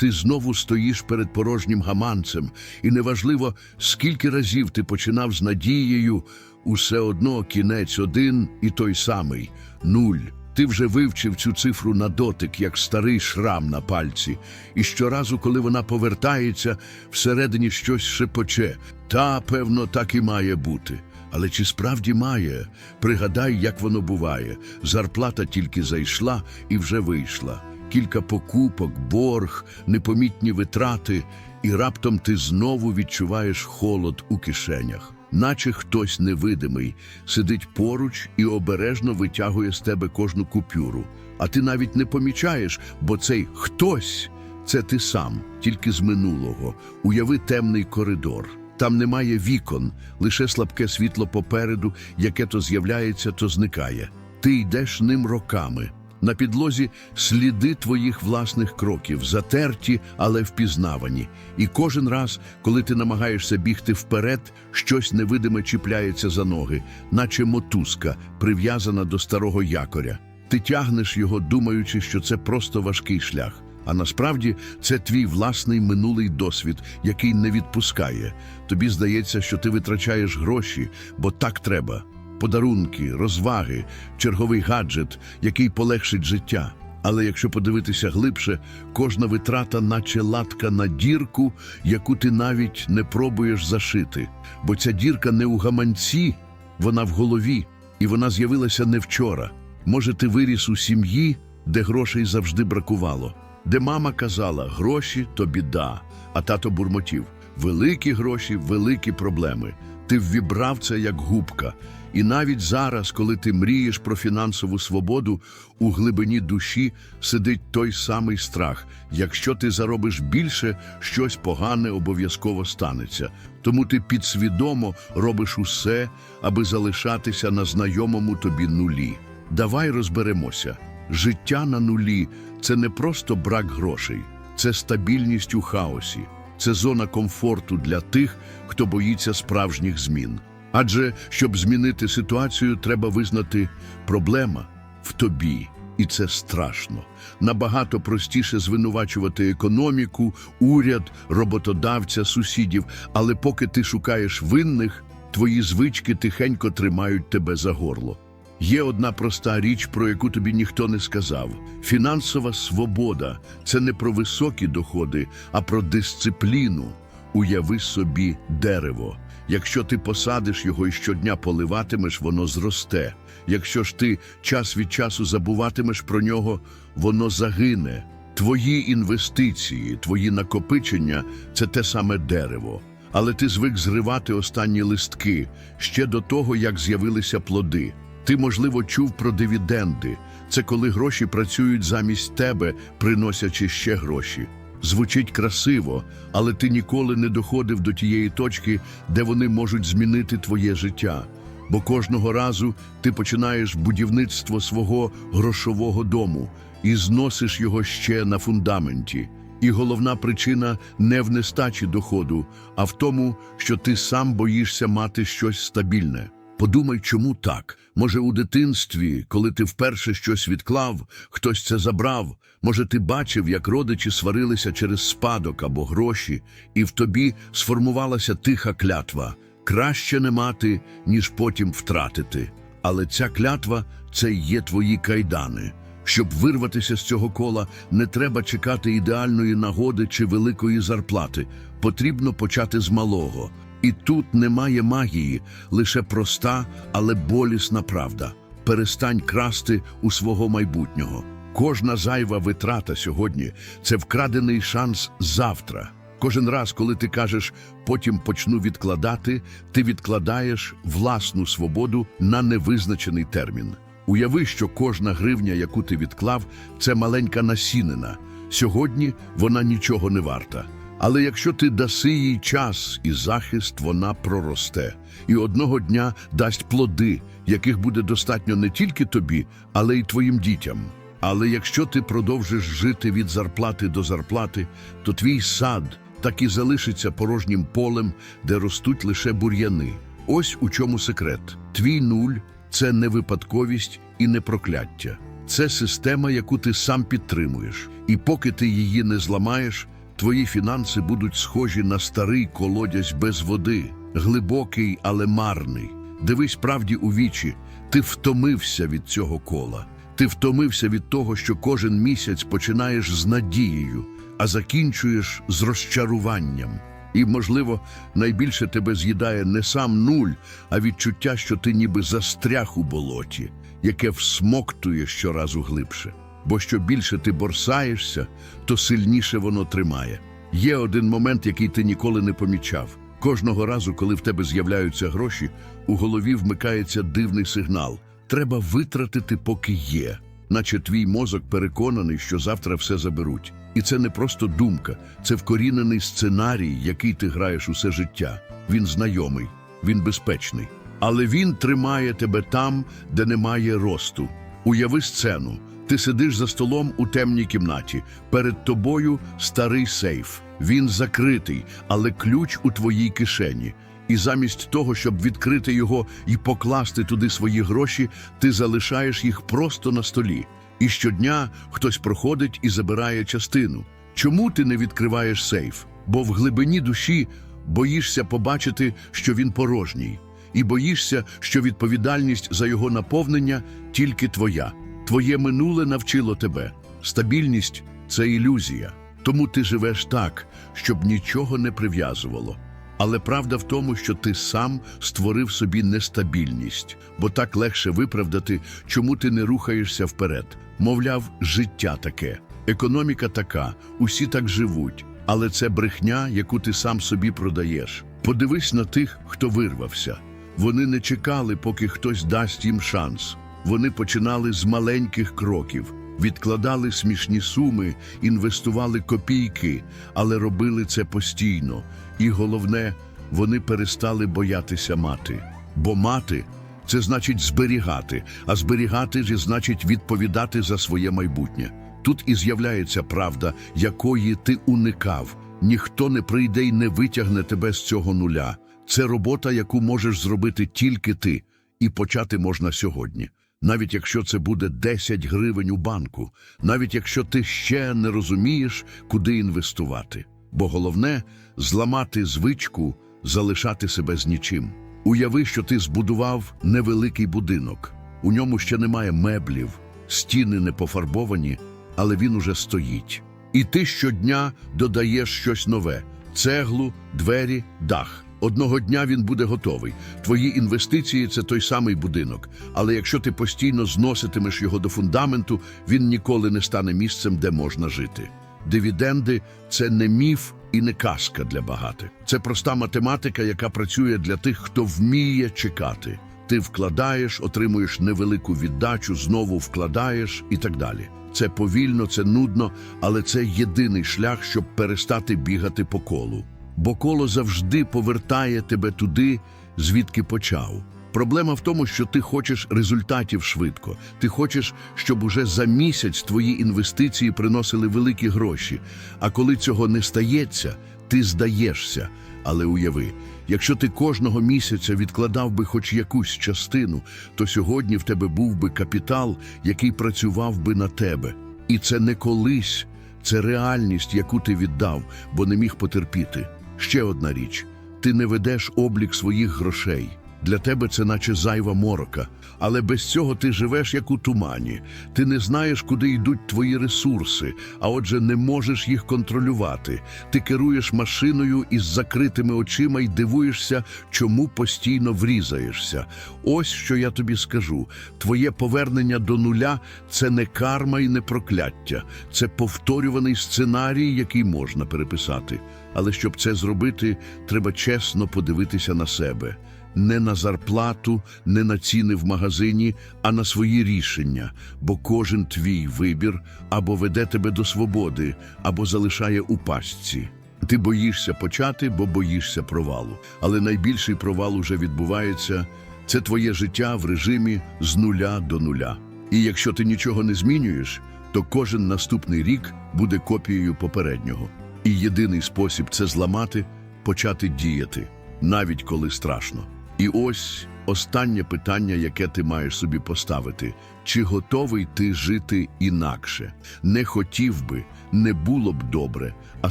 ти знову стоїш перед порожнім гаманцем, і неважливо, скільки разів ти починав з надією, усе одно кінець один і той самий нуль. Ти вже вивчив цю цифру на дотик, як старий шрам на пальці, і щоразу, коли вона повертається, всередині щось шепоче. Та, певно, так і має бути. Але чи справді має? Пригадай, як воно буває. Зарплата тільки зайшла і вже вийшла. Кілька покупок, борг, непомітні витрати, і раптом ти знову відчуваєш холод у кишенях, наче хтось невидимий сидить поруч і обережно витягує з тебе кожну купюру. А ти навіть не помічаєш, бо цей хтось це ти сам, тільки з минулого. Уяви темний коридор. Там немає вікон, лише слабке світло попереду, яке то з'являється, то зникає. Ти йдеш ним роками. На підлозі сліди твоїх власних кроків, затерті, але впізнавані. І кожен раз, коли ти намагаєшся бігти вперед, щось невидиме чіпляється за ноги, наче мотузка, прив'язана до старого якоря. Ти тягнеш його, думаючи, що це просто важкий шлях. А насправді це твій власний минулий досвід, який не відпускає. Тобі здається, що ти витрачаєш гроші, бо так треба. Подарунки, розваги, черговий гаджет, який полегшить життя. Але якщо подивитися глибше, кожна витрата, наче латка на дірку, яку ти навіть не пробуєш зашити. Бо ця дірка не у гаманці, вона в голові, і вона з'явилася не вчора. Може, ти виріс у сім'ї, де грошей завжди бракувало, де мама казала гроші то біда, а тато бурмотів великі гроші, великі проблеми. Ти ввібрав це як губка. І навіть зараз, коли ти мрієш про фінансову свободу, у глибині душі сидить той самий страх. Якщо ти заробиш більше, щось погане обов'язково станеться. Тому ти підсвідомо робиш усе, аби залишатися на знайомому тобі нулі. Давай розберемося. Життя на нулі це не просто брак грошей, це стабільність у хаосі, це зона комфорту для тих, хто боїться справжніх змін. Адже щоб змінити ситуацію, треба визнати проблема в тобі, і це страшно. Набагато простіше звинувачувати економіку, уряд, роботодавця, сусідів. Але поки ти шукаєш винних, твої звички тихенько тримають тебе за горло. Є одна проста річ, про яку тобі ніхто не сказав: фінансова свобода це не про високі доходи, а про дисципліну. Уяви собі дерево. Якщо ти посадиш його і щодня поливатимеш, воно зросте. Якщо ж ти час від часу забуватимеш про нього, воно загине. Твої інвестиції, твої накопичення це те саме дерево. Але ти звик зривати останні листки ще до того, як з'явилися плоди. Ти, можливо, чув про дивіденди. Це коли гроші працюють замість тебе, приносячи ще гроші. Звучить красиво, але ти ніколи не доходив до тієї точки, де вони можуть змінити твоє життя. Бо кожного разу ти починаєш будівництво свого грошового дому і зносиш його ще на фундаменті. І головна причина не в нестачі доходу, а в тому, що ти сам боїшся мати щось стабільне. Подумай, чому так? Може, у дитинстві, коли ти вперше щось відклав, хтось це забрав. Може, ти бачив, як родичі сварилися через спадок або гроші, і в тобі сформувалася тиха клятва краще не мати, ніж потім втратити. Але ця клятва це є твої кайдани. Щоб вирватися з цього кола, не треба чекати ідеальної нагоди чи великої зарплати. Потрібно почати з малого. І тут немає магії, лише проста, але болісна правда. Перестань красти у свого майбутнього. Кожна зайва витрата сьогодні це вкрадений шанс завтра. Кожен раз, коли ти кажеш потім почну відкладати, ти відкладаєш власну свободу на невизначений термін. Уяви, що кожна гривня, яку ти відклав, це маленька насінина. Сьогодні вона нічого не варта. Але якщо ти даси їй час і захист, вона проросте, і одного дня дасть плоди, яких буде достатньо не тільки тобі, але й твоїм дітям. Але якщо ти продовжиш жити від зарплати до зарплати, то твій сад так і залишиться порожнім полем, де ростуть лише бур'яни. Ось у чому секрет: твій нуль це не випадковість і не прокляття. це система, яку ти сам підтримуєш. І поки ти її не зламаєш, твої фінанси будуть схожі на старий колодязь без води, глибокий, але марний. Дивись правді у вічі, ти втомився від цього кола. Ти втомився від того, що кожен місяць починаєш з надією, а закінчуєш з розчаруванням. І, можливо, найбільше тебе з'їдає не сам нуль, а відчуття, що ти ніби застряг у болоті, яке всмоктує щоразу глибше. Бо що більше ти борсаєшся, то сильніше воно тримає. Є один момент, який ти ніколи не помічав. Кожного разу, коли в тебе з'являються гроші, у голові вмикається дивний сигнал. Треба витратити, поки є. Наче твій мозок переконаний, що завтра все заберуть. І це не просто думка, це вкорінений сценарій, який ти граєш усе життя. Він знайомий, він безпечний. Але він тримає тебе там, де немає росту. Уяви сцену. Ти сидиш за столом у темній кімнаті. Перед тобою старий сейф. Він закритий, але ключ у твоїй кишені. І замість того, щоб відкрити його і покласти туди свої гроші, ти залишаєш їх просто на столі. І щодня хтось проходить і забирає частину. Чому ти не відкриваєш сейф? Бо в глибині душі боїшся побачити, що він порожній, і боїшся, що відповідальність за його наповнення тільки твоя. Твоє минуле навчило тебе. Стабільність це ілюзія. Тому ти живеш так, щоб нічого не прив'язувало. Але правда в тому, що ти сам створив собі нестабільність, бо так легше виправдати, чому ти не рухаєшся вперед. Мовляв, життя таке, економіка така, усі так живуть, але це брехня, яку ти сам собі продаєш. Подивись на тих, хто вирвався. Вони не чекали, поки хтось дасть їм шанс. Вони починали з маленьких кроків, відкладали смішні суми, інвестували копійки, але робили це постійно. І головне, вони перестали боятися мати. Бо мати це значить зберігати, а зберігати ж значить відповідати за своє майбутнє. Тут і з'являється правда, якої ти уникав. Ніхто не прийде й не витягне тебе з цього нуля. Це робота, яку можеш зробити тільки ти, і почати можна сьогодні. Навіть якщо це буде 10 гривень у банку, навіть якщо ти ще не розумієш, куди інвестувати. Бо головне зламати звичку, залишати себе з нічим. Уяви, що ти збудував невеликий будинок. У ньому ще немає меблів, стіни не пофарбовані, але він уже стоїть. І ти щодня додаєш щось нове: цеглу, двері, дах. Одного дня він буде готовий. Твої інвестиції це той самий будинок. Але якщо ти постійно зноситимеш його до фундаменту, він ніколи не стане місцем, де можна жити. Дивіденди це не міф і не казка для багатих. Це проста математика, яка працює для тих, хто вміє чекати. Ти вкладаєш, отримуєш невелику віддачу, знову вкладаєш і так далі. Це повільно, це нудно, але це єдиний шлях, щоб перестати бігати по колу. Бо коло завжди повертає тебе туди, звідки почав. Проблема в тому, що ти хочеш результатів швидко. Ти хочеш, щоб уже за місяць твої інвестиції приносили великі гроші. А коли цього не стається, ти здаєшся. Але уяви, якщо ти кожного місяця відкладав би хоч якусь частину, то сьогодні в тебе був би капітал, який працював би на тебе. І це не колись, це реальність, яку ти віддав, бо не міг потерпіти. Ще одна річ: ти не ведеш облік своїх грошей. Для тебе це наче зайва морока, але без цього ти живеш як у тумані. Ти не знаєш, куди йдуть твої ресурси, а отже, не можеш їх контролювати. Ти керуєш машиною із закритими очима і дивуєшся, чому постійно врізаєшся. Ось що я тобі скажу: твоє повернення до нуля це не карма і не прокляття, це повторюваний сценарій, який можна переписати. Але щоб це зробити, треба чесно подивитися на себе не на зарплату, не на ціни в магазині, а на свої рішення, бо кожен твій вибір або веде тебе до свободи, або залишає у пастці. Ти боїшся почати, бо боїшся провалу. Але найбільший провал уже відбувається це твоє життя в режимі з нуля до нуля. І якщо ти нічого не змінюєш, то кожен наступний рік буде копією попереднього. І єдиний спосіб це зламати, почати діяти, навіть коли страшно. І ось останнє питання, яке ти маєш собі поставити: чи готовий ти жити інакше? Не хотів би, не було б добре, а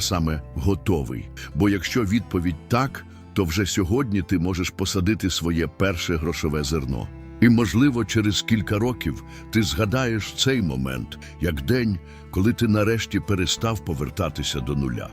саме готовий. Бо якщо відповідь так, то вже сьогодні ти можеш посадити своє перше грошове зерно. І, можливо, через кілька років ти згадаєш цей момент як день, коли ти нарешті перестав повертатися до нуля.